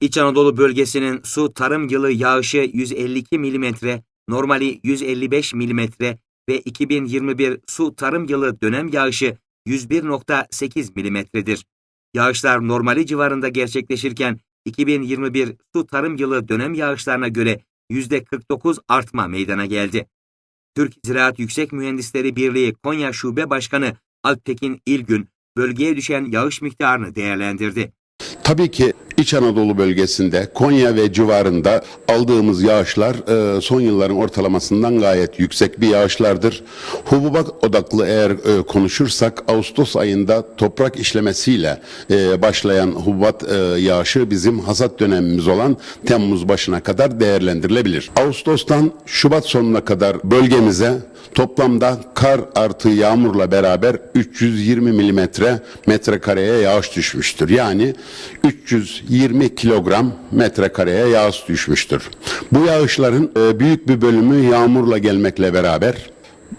İç Anadolu bölgesinin su tarım yılı yağışı 152 mm, normali 155 mm ve 2021 su tarım yılı dönem yağışı 101.8 mm'dir. Yağışlar normali civarında gerçekleşirken 2021 su tarım yılı dönem yağışlarına göre %49 artma meydana geldi. Türk Ziraat Yüksek Mühendisleri Birliği Konya Şube Başkanı Alptekin İlgün, bölgeye düşen yağış miktarını değerlendirdi. Tabii ki İç Anadolu bölgesinde Konya ve civarında aldığımız yağışlar e, son yılların ortalamasından gayet yüksek bir yağışlardır. Hububat odaklı eğer e, konuşursak Ağustos ayında toprak işlemesiyle e, başlayan hububat e, yağışı bizim hasat dönemimiz olan Temmuz başına kadar değerlendirilebilir. Ağustos'tan Şubat sonuna kadar bölgemize toplamda kar artı yağmurla beraber 320 milimetre metrekareye yağış düşmüştür. Yani 320 kilogram metrekareye yağış düşmüştür. Bu yağışların e, büyük bir bölümü yağmurla gelmekle beraber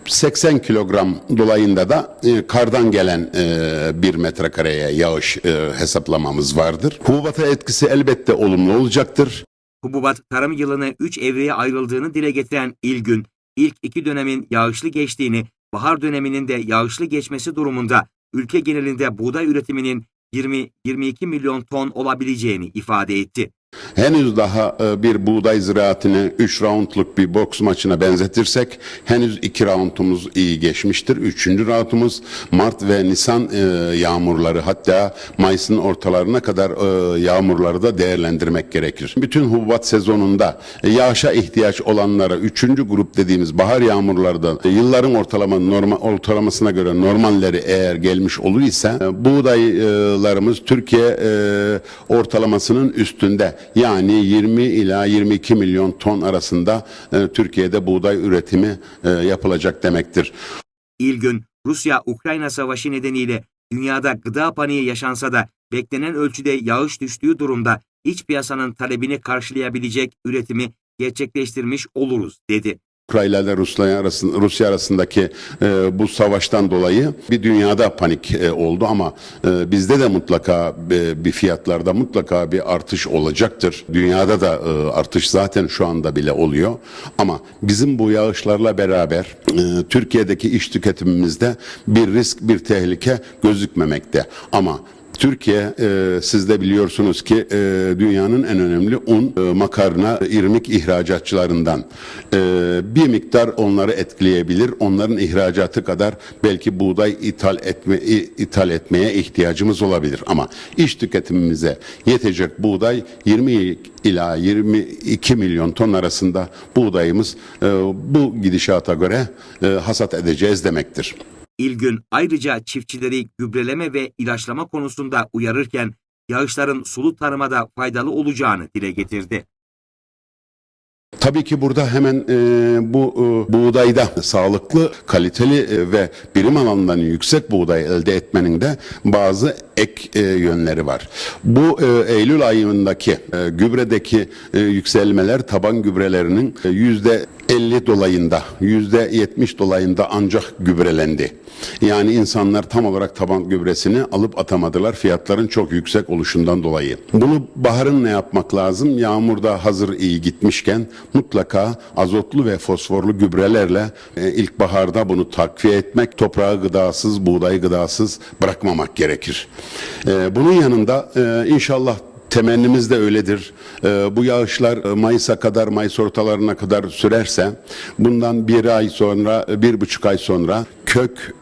80 kilogram dolayında da e, kardan gelen e, bir metrekareye yağış hesaplamamız vardır. Hububata etkisi elbette olumlu olacaktır. Hububat tarım yılını 3 evreye ayrıldığını dile getiren İlgün, ilk iki dönemin yağışlı geçtiğini, bahar döneminin de yağışlı geçmesi durumunda ülke genelinde buğday üretiminin 20-22 milyon ton olabileceğini ifade etti. Henüz daha e, bir buğday ziraatini 3 roundluk bir boks maçına benzetirsek henüz 2 roundumuz iyi geçmiştir. 3. roundumuz Mart ve Nisan e, yağmurları hatta Mayıs'ın ortalarına kadar e, yağmurları da değerlendirmek gerekir. Bütün hububat sezonunda yağışa ihtiyaç olanlara 3. grup dediğimiz bahar yağmurları da yılların ortalama normal ortalamasına göre normalleri eğer gelmiş olur ise buğdaylarımız Türkiye ortalamasının üstünde yani 20 ila 22 milyon ton arasında e, Türkiye'de buğday üretimi e, yapılacak demektir. İlgün, Rusya-Ukrayna savaşı nedeniyle dünyada gıda paniği yaşansa da beklenen ölçüde yağış düştüğü durumda iç piyasanın talebini karşılayabilecek üretimi gerçekleştirmiş oluruz, dedi. Ukrayna ile Rusya arasında, Rusya arasındaki e, bu savaştan dolayı bir dünyada panik e, oldu ama e, bizde de mutlaka e, bir fiyatlarda mutlaka bir artış olacaktır. Dünyada da e, artış zaten şu anda bile oluyor. Ama bizim bu yağışlarla beraber e, Türkiye'deki iş tüketimimizde bir risk, bir tehlike gözükmemekte. Ama Türkiye e, siz de biliyorsunuz ki e, dünyanın en önemli un, e, makarna, irmik ihracatçılarından. E, bir miktar onları etkileyebilir. Onların ihracatı kadar belki buğday ithal etme ithal etmeye ihtiyacımız olabilir. Ama iş tüketimimize yetecek buğday 20 ila 22 milyon ton arasında buğdayımız e, bu gidişata göre e, hasat edeceğiz demektir. İlgün ayrıca çiftçileri gübreleme ve ilaçlama konusunda uyarırken yağışların sulu tarıma da faydalı olacağını dile getirdi. Tabii ki burada hemen e, bu e, buğdayda sağlıklı, kaliteli e, ve birim alanından yüksek buğday elde etmenin de bazı ek e, yönleri var. Bu e, Eylül ayındaki e, gübredeki e, yükselmeler taban gübrelerinin e, yüzde 50 dolayında, yüzde 70 dolayında ancak gübrelendi. Yani insanlar tam olarak taban gübresini alıp atamadılar fiyatların çok yüksek oluşundan dolayı. Bunu baharın ne yapmak lazım? Yağmurda hazır iyi gitmişken mutlaka azotlu ve fosforlu gübrelerle e, ilkbaharda bunu takviye etmek, toprağı gıdasız, buğday gıdasız bırakmamak gerekir. E, bunun yanında e, inşallah Temennimiz de öyledir. Ee, bu yağışlar e, Mayıs'a kadar, Mayıs ortalarına kadar sürerse bundan bir ay sonra, bir buçuk ay sonra kök e,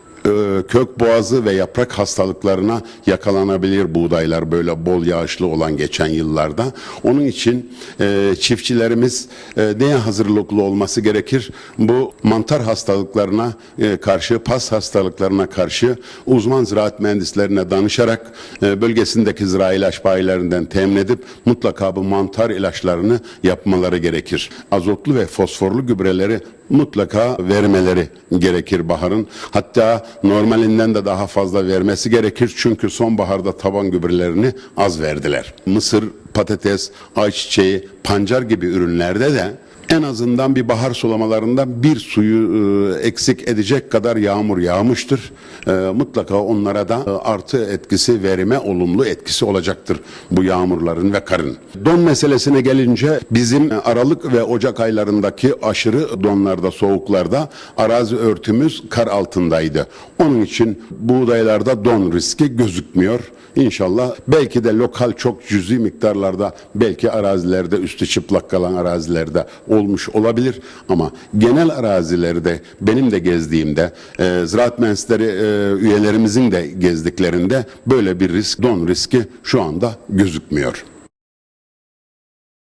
kök boğazı ve yaprak hastalıklarına yakalanabilir buğdaylar böyle bol yağışlı olan geçen yıllarda. Onun için e, çiftçilerimiz e, neye hazırlıklı olması gerekir? Bu mantar hastalıklarına e, karşı, pas hastalıklarına karşı uzman ziraat mühendislerine danışarak e, bölgesindeki zira ilaç bayilerinden temin edip mutlaka bu mantar ilaçlarını yapmaları gerekir. Azotlu ve fosforlu gübreleri mutlaka vermeleri gerekir baharın. Hatta normalinden de daha fazla vermesi gerekir. Çünkü sonbaharda taban gübrelerini az verdiler. Mısır, patates, ayçiçeği, pancar gibi ürünlerde de en azından bir bahar sulamalarında bir suyu e, eksik edecek kadar yağmur yağmıştır. E, mutlaka onlara da e, artı etkisi, verime olumlu etkisi olacaktır bu yağmurların ve karın. Don meselesine gelince bizim Aralık ve Ocak aylarındaki aşırı donlarda, soğuklarda arazi örtümüz kar altındaydı. Onun için buğdaylarda don riski gözükmüyor. İnşallah belki de lokal çok cüzi miktarlarda belki arazilerde üstü çıplak kalan arazilerde olmuş olabilir ama genel arazilerde benim de gezdiğimde e, ziraat mühendisleri e, üyelerimizin de gezdiklerinde böyle bir risk don riski şu anda gözükmüyor.